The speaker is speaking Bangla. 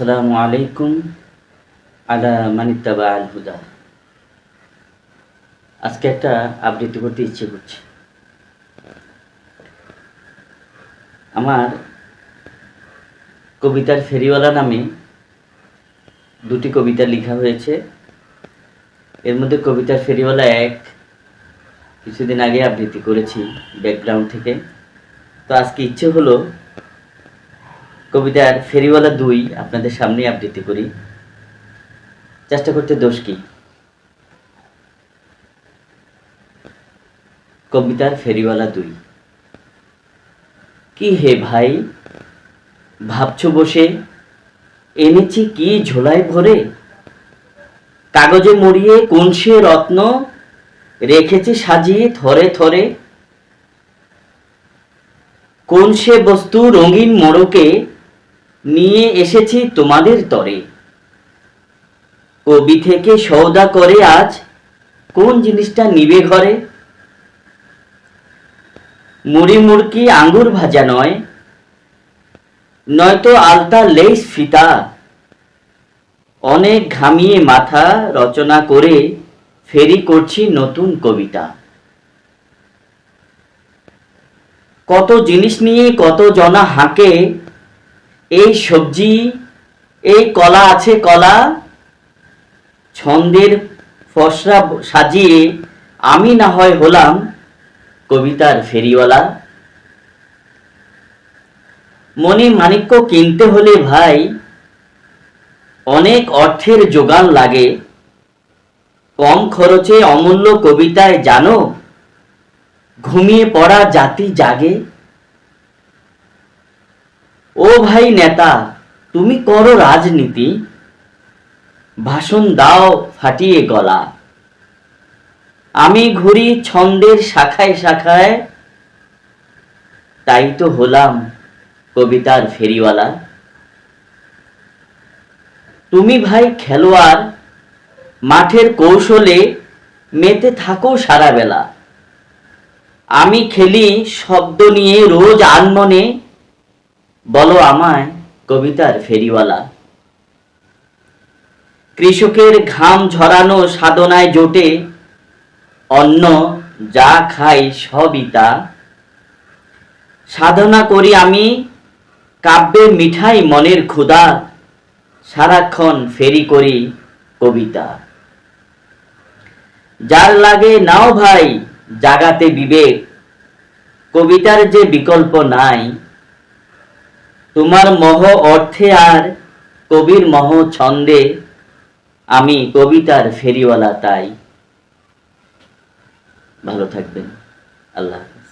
আসসালামু আলাইকুম আলা মানিত্তাবা আল হুদা। আজকে একটা আবৃত্তি করতে ইচ্ছে করছে। আমার কবিতার ফেরিওয়ালা নামে দুটি কবিতা লেখা হয়েছে। এর মধ্যে কবিতার ফেরিওয়ালা এক, কিছুদিন আগে আবৃত্তি করেছি ব্যাকগ্রাউন্ড থেকে। তো আজকে ইচ্ছে হলো কবিতার ফেরিওয়ালা দুই আপনাদের সামনে আবৃত্তি করি। চেষ্টা করতে দোষ কি? কবিতার ফেরিওয়ালা দুই। কি হে ভাই? ভাবছ বসে? এনেছি কি ঝোলায় ভরে? কাগজে মুড়িয়ে কোন সে রত্ন? রেখেছি সাজিয়ে থরে থরে। কোন সে বস্তু রঙিন মোড়কে? নিয়ে এসেছি তোমাদের তরে। কবি থেকে সৌদা করে আজ কোন জিনিসটা নিবে ঘরে? মুড়ি মুড়কি আঙ্গুর ভাজা নয়, নয়তো আলতা লেস ফিতা। অনেক ঘামিয়ে মাথা রচনা করে ফেরি করছি নতুন কবিতা। কত জিনিস নিয়ে কত জনা হাঁকে এই সবজি, এই কলা আছে কলা, ছন্দের ফসরা সাজিয়ে আমি না হয় হলাম কবিতার ফেরিওয়ালা। মনে মানিক্য কিনতে হলে ভাই, অনেক অর্থের যোগান লাগে। কম খরচে অমূল্য কবিতায় জানো, ঘুমিয়ে পড়া জাতি জাগে। ও ভাই নেতা, তুমি করো রাজনীতি। ভাষণ দাও ফাটিয়ে গলা। আমি ঘুরি ছন্দের শাখায় শাখায়। তাই তো হলাম কবিতার ফেরিওয়ালা। তুমি ভাই খেলোয়াড়, মাঠের কৌশলে মেতে থাকো সারা বেলা আমি খেলি শব্দ নিয়ে রোজ আনমনে। বলো আমায় কবিতার ফেরিওয়ালা। কৃষকের ঘাম ঝরানো সাধনায় জোটে, অন্ন যা খাই সবই তা। সাধনা করি আমি, কাব্যে মিঠাই মনের ক্ষুধা, সারাক্ষণ ফেরি করি কবিতা। যার লাগে নাও ভাই জাগাতে বিবেক, কবিতার যে বিকল্প নাই তোমার মহ অর্থে আর কবির মহ ছন্দে, আমি কবিতার ফেরিওয়ালা তাই ভালো থাকবেন আল্লাহ হাফেজ।